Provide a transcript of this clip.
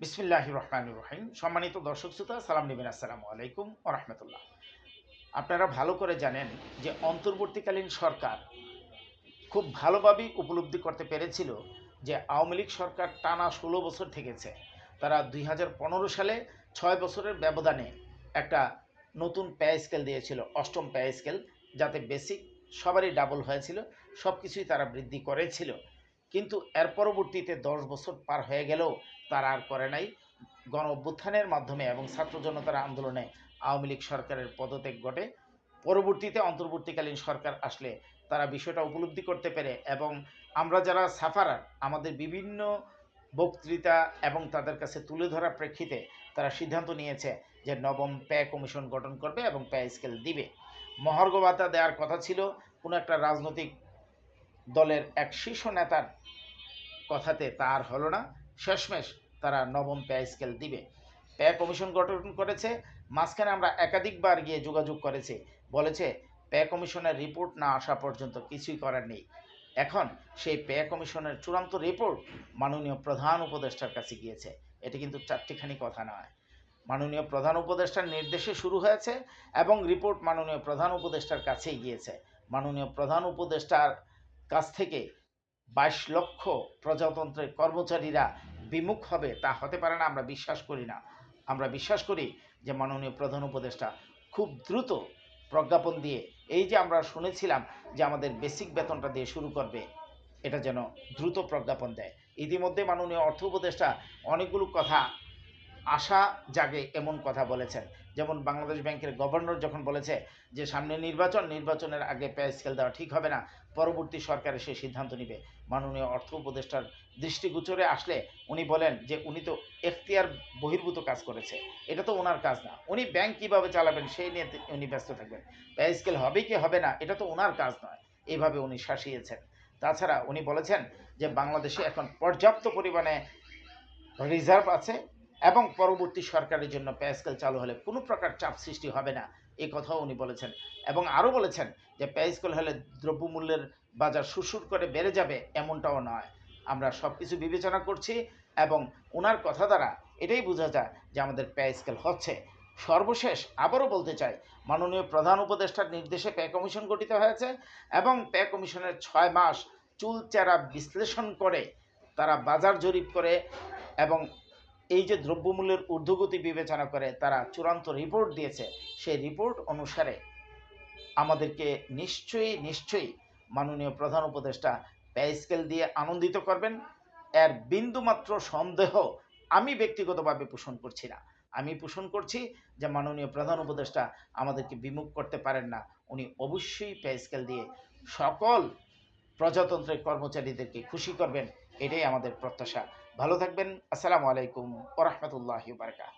বিসমিল্লাহ রহমান রহিম। সম্মানিত দর্শক শ্রোতা, সালাম নেবেন, আসসালামু আলাইকুম রহমতুল্লাহ। আপনারা ভালো করে জানেন যে অন্তর্বর্তীকালীন সরকার খুব ভালোভাবেই উপলব্ধি করতে পেরেছিল যে আওয়ামী লীগ সরকার টানা ষোলো বছর থেকেছে। তারা দুই হাজার পনেরো সালে ছয় বছরের ব্যবধানে একটা নতুন প্যায় স্কেল দিয়েছিল, অষ্টম প্যায় স্কেল যাতে বেসিক সবারই ডাবল হয়েছিল সব কিছুই তারা বৃদ্ধি করেছিল। কিন্তু এর পরবর্তীতে দশ বছর পার হয়ে গেলেও তারা আর করে নাই। গণ অভ্যুত্থানের মাধ্যমে এবং ছাত্র জনতার আন্দোলনে আওয়ামী লীগ সরকারের পদত্যাগ ঘটে। পরবর্তীতে অন্তর্বর্তীকালীন সরকার আসলে তারা বিষয়টা উপলব্ধি করতে পেরে এবং আমরা যারা সাফারার, আমাদের বিভিন্ন বক্তৃতা এবং তাদের কাছে তুলে ধরার প্রেক্ষিতে তারা সিদ্ধান্ত নিয়েছে যে নবম ব্যয় কমিশন গঠন করবে এবং ব্যয় স্কেল দিবে। মহার্ঘ ভাতা দেওয়ার কথা ছিল, কোনো একটা রাজনৈতিক দলের এক শীর্ষ নেতার কথাতে তার হলো না। শেষমেশ তারা নবম ব্যয় স্কেল দিবে। ব্যয় কমিশন গঠন করেছে। মাঝখানে আমরা একাধিকবার গিয়ে যোগাযোগ করেছি। বলেছে ব্যয় কমিশনের রিপোর্ট না আসা পর্যন্ত কিছুই করার নেই। এখন সেই ব্যয় কমিশনের চূড়ান্ত রিপোর্ট মাননীয় প্রধান উপদেষ্টার কাছে গিয়েছে। এটি কিন্তু চারটিখানি কথা নয়। মাননীয় প্রধান উপদেষ্টার নির্দেশে শুরু হয়েছে এবং রিপোর্ট মাননীয় প্রধান উপদেষ্টার কাছেই গিয়েছে। মাননীয় প্রধান উপদেষ্টার কাছ থেকে বাইশ লক্ষ প্রজাতন্ত্রের কর্মচারীরা বিমুখ হবে, তা হতে পারে না, আমরা বিশ্বাস করি না। আমরা বিশ্বাস করি যে মাননীয় প্রধান উপদেষ্টা খুব দ্রুত প্রজ্ঞাপন দিয়ে, এই যে আমরা শুনেছিলাম যে আমাদের বেসিক বেতনটা দিয়ে শুরু করবে, এটা যেন দ্রুত প্রজ্ঞাপন দেয়। ইতিমধ্যে মাননীয় অর্থ উপদেষ্টা অনেকগুলো কথা আশা জাগে এমন কথা বলেছেন। যেমন বাংলাদেশ ব্যাংকের গভর্নর যখন বলেছে যে, সামনে নির্বাচন, নির্বাচনের আগে পে স্কেল দেওয়া ঠিক হবে না। পরবর্তী সরকার সে সিদ্ধান্ত নিবে। মাননীয় অর্থ উপদেষ্টার দৃষ্টিগোচরে আসলে উনি বলেন যে, উনি তো এখতিয়ার বহির্ভূত কাজ করেছে। এটা তো ওনার কাজ না। উনি ব্যাংক কীভাবে চালাবেন সেই নিয়ে উনি ব্যস্ত থাকবেন। পে স্কেল হবে কি হবে না, এটা তো ওনার কাজ নয়। এইভাবে উনি শাসিয়েছেন। তাছাড়া উনি বলেছেন যে, বাংলাদেশে এখন পর্যাপ্ত পরিমাণে রিজার্ভ আছে। এবং পরবর্তী সরকারের জন্য পে স্কেল চালু হলে কোনো প্রকার চাপ সৃষ্টি হবে না। এই কথাও উনি বলেছেন। এবং আরও বলেছেন যে পে হলে দ্রব্যমূল্যের বাজার সুরসুর করে বেড়ে যাবে এমনটাও নয়। আমরা সব কিছু বিবেচনা করছি এবং ওনার কথা দ্বারা এটাই বোঝা যায় যে আমাদের পে হচ্ছে। সর্বশেষ আবারও বলতে চাই, মাননীয় প্রধান উপদেষ্টার নির্দেশে পে কমিশন গঠিত হয়েছে এবং পে কমিশনের ছয় মাস চুলচেরা বিশ্লেষণ করে তারা বাজার জরিপ করে এবং এই যে দ্রব্যমূল্যের ঊর্ধ্বগতি বিবেচনা করে তারা চূড়ান্ত রিপোর্ট দিয়েছে, সেই রিপোর্ট অনুসারে আমাদেরকে নিশ্চয়ই নিশ্চয়ই মাননীয় প্রধান উপদেষ্টা ব্যয় দিয়ে আনন্দিত করবেন। এর বিন্দুমাত্র সন্দেহ আমি ব্যক্তিগতভাবে পোষণ করছি না। আমি পোষণ করছি যে মাননীয় প্রধান উপদেষ্টা আমাদেরকে বিমুখ করতে পারেন না। উনি অবশ্যই পে দিয়ে সকল প্রজাতন্ত্রের কর্মচারীদেরকে খুশি করবেন। এটাই আমাদের প্রত্যাশা। ভালো থাকবেন। আসসালামু আলাইকুম ওরহমতুল্লাহ বারকাত